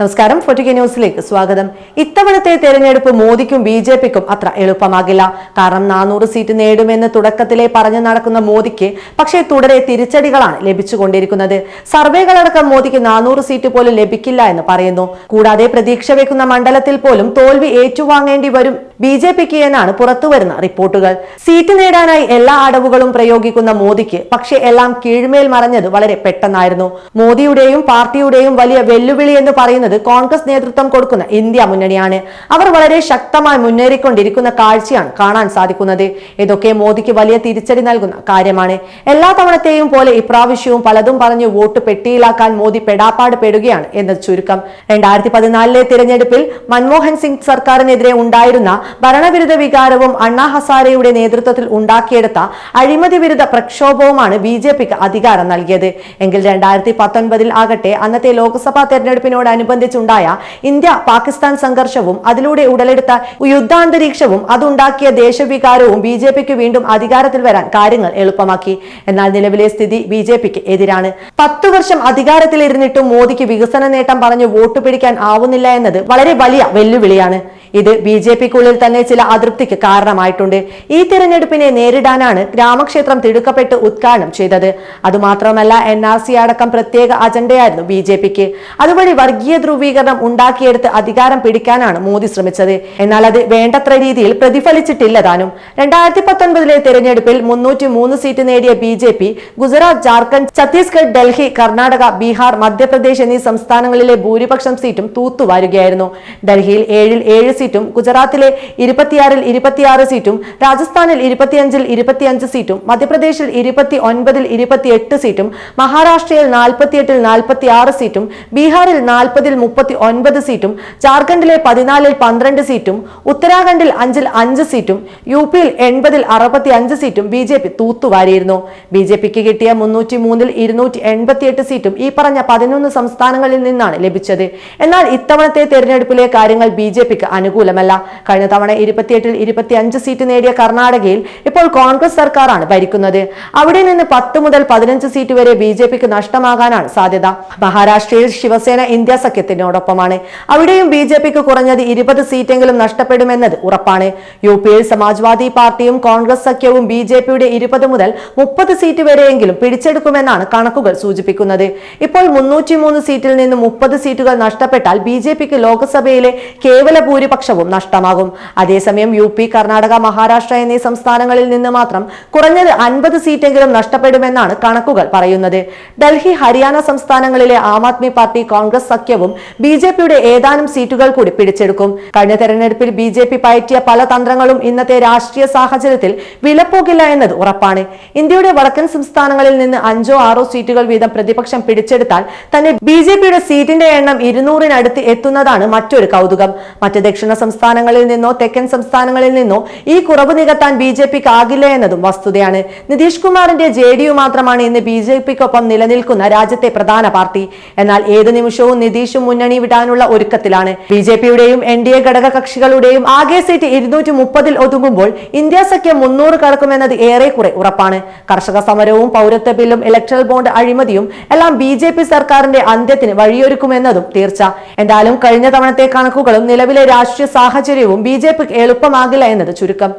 നമസ്കാരം. ഫോർട്ടിക ന്യൂസിലേക്ക് സ്വാഗതം. ഇത്തവണത്തെ തെരഞ്ഞെടുപ്പ് മോദിക്കും ബി ജെ പിക്കും അത്ര എളുപ്പമാകില്ല. കാരണം നാനൂറ് സീറ്റ് നേടുമെന്ന് തുടക്കത്തിലെ പറഞ്ഞു നടക്കുന്ന മോദിക്ക് പക്ഷേ തുടരെ തിരിച്ചടികളാണ് ലഭിച്ചുകൊണ്ടിരിക്കുന്നത്. സർവേകളടക്കം മോദിക്ക് നാനൂറ് സീറ്റ് പോലും ലഭിക്കില്ല എന്ന് പറയുന്നു. കൂടാതെ പ്രതീക്ഷ വെക്കുന്ന മണ്ഡലത്തിൽ പോലും തോൽവി ഏറ്റുവാങ്ങേണ്ടി വരും ബി ജെ പിക്ക് എന്നാണ് പുറത്തുവരുന്ന റിപ്പോർട്ടുകൾ. സീറ്റ് നേടാനായി എല്ലാ അടവുകളും പ്രയോഗിക്കുന്ന മോദിക്ക് പക്ഷേ എല്ലാം കീഴ്മേൽ മറഞ്ഞത് വളരെ പെട്ടെന്നായിരുന്നു. മോദിയുടെയും പാർട്ടിയുടെയും വലിയ വെല്ലുവിളി എന്ന് പറയുന്നത് കോൺഗ്രസ് നേതൃത്വം കൊടുക്കുന്ന ഇന്ത്യ മുന്നണിയാണ്. അവർ വളരെ ശക്തമായി മുന്നേറിക്കൊണ്ടിരിക്കുന്ന കാഴ്ചയാണ് കാണാൻ സാധിക്കുന്നത്. ഇതൊക്കെ മോദിക്ക് വലിയ തിരിച്ചടി നൽകുന്ന കാര്യമാണ്. എല്ലാ തവണത്തെയും പോലെ ഇപ്രാവശ്യവും പലതും പറഞ്ഞ് വോട്ട് പെട്ടിയിലാക്കാൻ മോദി പെടാപ്പാട് പെടുകയാണ് എന്ന ചുരുക്കം. രണ്ടായിരത്തി പതിനാലിലെ തിരഞ്ഞെടുപ്പിൽ മൻമോഹൻ സിംഗ് സർക്കാരിനെതിരെ ഉണ്ടായിരുന്ന ഭരണവിരുദ്ധ വികാരവും അണ്ണാ ഹസാരയുടെ നേതൃത്വത്തിൽ ഉണ്ടാക്കിയെടുത്ത അഴിമതി വിരുദ്ധ പ്രക്ഷോഭവുമാണ് ബി ജെ പിക്ക് അധികാരം നൽകിയത്. എങ്കിൽ രണ്ടായിരത്തി പത്തൊൻപതിൽ ആകട്ടെ അന്നത്തെ ലോക്സഭാ തെരഞ്ഞെടുപ്പിനോടനുബന്ധിച്ചുണ്ടായ ഇന്ത്യ പാകിസ്ഥാൻ സംഘർഷവും അതിലൂടെ ഉടലെടുത്ത യുദ്ധാന്തരീക്ഷവും അതുണ്ടാക്കിയ ദേശവികാരവും ബി ജെ പിക്ക് വീണ്ടും അധികാരത്തിൽ വരാൻ കാര്യങ്ങൾ എളുപ്പമാക്കി. എന്നാൽ നിലവിലെ സ്ഥിതി ബി ജെ പിക്ക് എതിരാണ്. പത്തു വർഷം അധികാരത്തിലിരുന്നിട്ടും മോദിക്ക് വികസന നേട്ടം പറഞ്ഞ് വോട്ട് പിടിക്കാൻ ആവുന്നില്ല എന്നത് വളരെ വലിയ വെല്ലുവിളിയാണ്. ഇത് ബി ജെ പിക്കുള്ളിൽ തന്നെ ചില അതൃപ്തിക്ക് കാരണമായിട്ടുണ്ട്. ഈ തിരഞ്ഞെടുപ്പിനെ നേരിടാനാണ് രാമക്ഷേത്രം തിടുക്കപ്പെട്ട് ഉദ്ഘാടനം ചെയ്തത്. അതുമാത്രമല്ല എൻ ആർ സി അടക്കം പ്രത്യേക അജണ്ടയായിരുന്നു ബി ജെ പിക്ക്. അതുവഴി വർഗീയ ധ്രുവീകരണം ഉണ്ടാക്കിയെടുത്ത് അധികാരം പിടിക്കാനാണ് മോദി ശ്രമിച്ചത്. എന്നാൽ അത് വേണ്ടത്ര രീതിയിൽ പ്രതിഫലിച്ചിട്ടില്ല താനും രണ്ടായിരത്തി പത്തൊൻപതിലെ തെരഞ്ഞെടുപ്പിൽ മുന്നൂറ്റി മൂന്ന് സീറ്റ് നേടിയ B J P Gujarat Jharkhand Chhattisgarh Delhi Karnataka Bihar Madhya Pradesh എന്നീ സംസ്ഥാനങ്ങളിലെ ഭൂരിപക്ഷം സീറ്റും തൂത്തുവാരുകയായിരുന്നു. ഡൽഹിയിൽ ഏഴിൽ ഏഴ് സീറ്റും ഗുജറാത്തിലെ ഇരുപത്തിയാറിൽ ഇരുപത്തിയാറ് സീറ്റും രാജസ്ഥാനിൽ ഇരുപത്തിയഞ്ചിൽ ഇരുപത്തിയഞ്ച് സീറ്റും മധ്യപ്രദേശിൽ ഇരുപത്തി ഒൻപതിൽ ഇരുപത്തിയെട്ട് സീറ്റും മഹാരാഷ്ട്രയിൽ നാൽപ്പത്തിയെട്ടിൽ നാൽപ്പത്തി ആറ് സീറ്റും ബീഹാറിൽ നാൽപ്പതിൽ മുപ്പത്തി ഒൻപത് സീറ്റും ജാർഖണ്ഡിലെ പതിനാലിൽ പന്ത്രണ്ട് സീറ്റും ഉത്തരാഖണ്ഡിൽ അഞ്ചിൽ അഞ്ച് സീറ്റും യു പിയിൽ എൺപതിൽ അറുപത്തി അഞ്ച് സീറ്റും ബി ജെ പി തൂത്തുവാരിയിരുന്നു. ബി ജെ പിക്ക് കിട്ടിയ മുന്നൂറ്റി മൂന്നിൽ ഇരുന്നൂറ്റി എൺപത്തിയെട്ട് സീറ്റും ഈ പറഞ്ഞ പതിനൊന്ന് സംസ്ഥാനങ്ങളിൽ നിന്നാണ് ലഭിച്ചത്. എന്നാൽ ഇത്തവണത്തെ തെരഞ്ഞെടുപ്പിലെ കാര്യങ്ങൾ ബി ജെ പിക്ക് അനുകൂലമല്ല. കഴിഞ്ഞ തവണ ഇരുപത്തിയെട്ടിൽ ഇരുപത്തി അഞ്ച് സീറ്റ് നേടിയ കർണാടകയിൽ ഇപ്പോൾ കോൺഗ്രസ് സർക്കാരാണ് ഭരിക്കുന്നത്. അവിടെ നിന്ന് പത്ത് മുതൽ പതിനഞ്ച് സീറ്റ് വരെ ബി ജെ പിക്ക് നഷ്ടമാകാനാണ് സാധ്യത. മഹാരാഷ്ട്രയിൽ ശിവസേന ഇന്ത്യ സഖ്യത്തിനോടൊപ്പമാണ് അവിടെയും ബി ജെ പിക്ക് കുറഞ്ഞത് ഇരുപത് സീറ്റെങ്കിലും നഷ്ടപ്പെടുമെന്നത് ഉറപ്പാണ്. യു പിയിൽ സമാജ്വാദി പാർട്ടിയും കോൺഗ്രസ് സഖ്യവും ബി ജെ പിയുടെ ഇരുപത് മുതൽ മുപ്പത് സീറ്റ് വരെയെങ്കിലും പിടിച്ചെടുക്കുമെന്നാണ് കണക്കുകൾ സൂചിപ്പിക്കുന്നത്. ഇപ്പോൾ മുന്നൂറ്റി മൂന്ന് സീറ്റിൽ നിന്ന് മുപ്പത് സീറ്റുകൾ നഷ്ടപ്പെട്ടാൽ ബി ജെ പിക്ക് ലോക്സഭയിലെ കേവല ഭൂരിപക്ഷവും നഷ്ടമാകും. അതേസമയം യു പി കർണാടക മഹാരാഷ്ട്ര എന്നീ സംസ്ഥാനങ്ങളിൽ നിന്ന് മാത്രം കുറഞ്ഞത് അൻപത് സീറ്റെങ്കിലും നഷ്ടപ്പെടുമെന്നാണ് കണക്കുകൾ പറയുന്നത്. ഡൽഹി ഹരിയാന സംസ്ഥാനങ്ങളിലെ ആം ആദ്മി പാർട്ടി കോൺഗ്രസ് സഖ്യവും ബി ജെ പിയുടെ ഏതാനും സീറ്റുകൾ കൂടി പിടിച്ചെടുക്കും. കഴിഞ്ഞ തെരഞ്ഞെടുപ്പിൽ ബി ജെ പി പയറ്റിയ പല തന്ത്രങ്ങളും ഇന്നത്തെ രാഷ്ട്രീയ സാഹചര്യത്തിൽ വിലപ്പോകില്ല എന്നത് ഉറപ്പാണ്. ഇന്ത്യയുടെ വടക്കൻ സംസ്ഥാനങ്ങളിൽ നിന്ന് അഞ്ചോ ആറോ സീറ്റുകൾ വീതം പ്രതിപക്ഷം പിടിച്ചെടുത്താൽ തന്നെ ബി ജെ പിയുടെ സീറ്റിന്റെ എണ്ണം ഇരുന്നൂറിനടുത്ത് എത്തുന്നതാണ് മറ്റൊരു കൗതുകം. മറ്റ് ദക്ഷിണ സംസ്ഥാനങ്ങളിൽ നിന്നോ തെക്കൻ സംസ്ഥാനങ്ങളിൽ നിന്നോ ഈ കുറവ് നികത്താൻ ബി ജെ പിക്ക് ആകില്ല എന്നതും വസ്തുതയാണ്. നിതീഷ് കുമാറിന്റെ ജെ ഡി യു മാത്രമാണ് ഇന്ന് ബി ജെ പിക്കൊപ്പം നിലനിൽക്കുന്ന രാജ്യത്തെ പ്രധാന പാർട്ടി. എന്നാൽ ഏതു നിമിഷവും നിതീഷും മുന്നണി വിടാനുള്ള ഒരുക്കത്തിലാണ്. ബി ജെ പിയുടെയും എൻ ഡി എ ഘടക കക്ഷികളുടെയും ആകെ സീറ്റ് ഇരുന്നൂറ്റി മുപ്പതിൽ ഒതുങ്ങുമ്പോൾ ഇന്ത്യ സഖ്യം മുന്നൂറ് കടക്കുമെന്നത് ഏറെക്കുറെ ഉറപ്പാണ്. കർഷക സമരവും പൗരത്വ ബില്ലും ഇലക്ട്രൽ ബോണ്ട് അഴിമതിയും എല്ലാം ബി ജെ പി സർക്കാരിന്റെ അന്ത്യത്തിന് വഴിയൊരുക്കുമെന്നതും തീർച്ച. എന്തായാലും കഴിഞ്ഞ തവണത്തെ കണക്കുകളും നിലവിലെ രാഷ്ട്രീയ സാഹചര്യവും ബി ജെ പിക്ക് എളുപ്പമാകില്ല എന്നത് ചുരുക്കം.